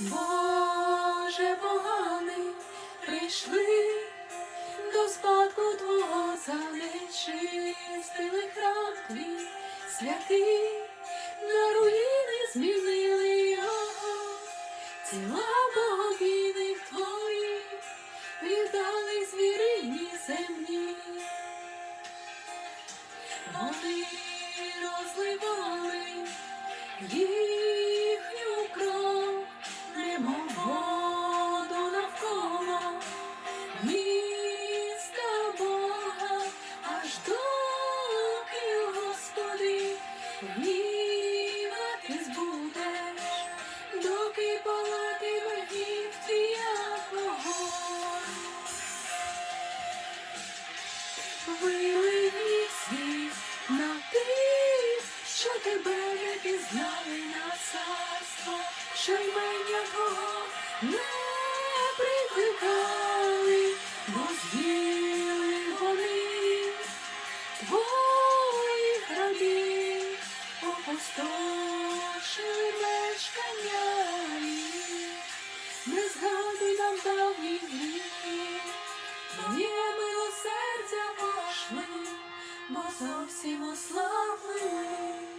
Боже поганий, прийшли до спадку Твого занечистили храм твій святий, на руїни змінили його, тіла богобійних твоїх віддали звірині землі. Вони розливали їхню міста Бога, аж доки, Господи, гніватись будеш, доки палатиме гнів твій як вогонь. Вилині світ на тих, що тебе не пізнали на царство, що ймення Не згадуй нам давні гріхи, Твоє милосердя пошли, бо зовсім ослабли.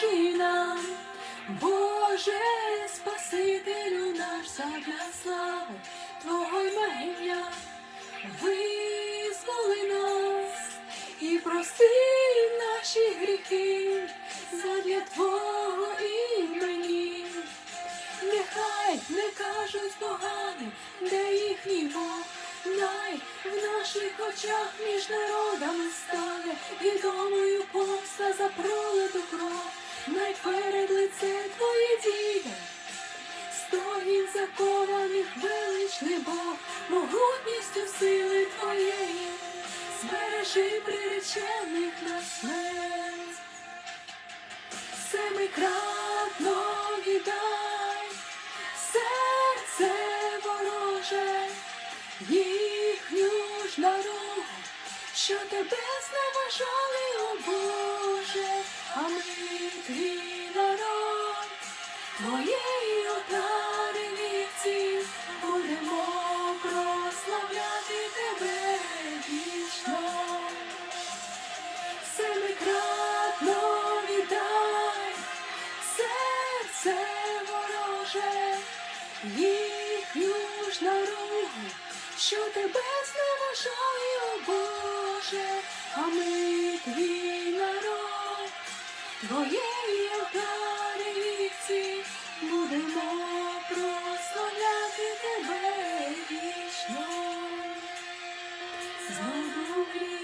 Поможи нам, Боже, Спасителю наш задля слави Твого імення, визволи нас і прости наші гріхи задля Твого імені. Нехай не кажуть погане, де їхній Бог, най в наших очах між народами стане відомою помста за пролиту кров, най перед лице Твоє діде, стогін закованих величний Бог, могутністю сили Твоєї, збережи приречених на смерть. Семикратно віддай. Серце вороже, їхню ж наругу, що тебе зневажали, о Боже, а ми твій народ, твоєї отари будемо прославляти тебе вічно семикратно віддай серце вороже, їхню ж наругу, що тебе зневажає, о Боже, а ми твій народ, твоєї отари будемо прославляти тебе вічно. Загублі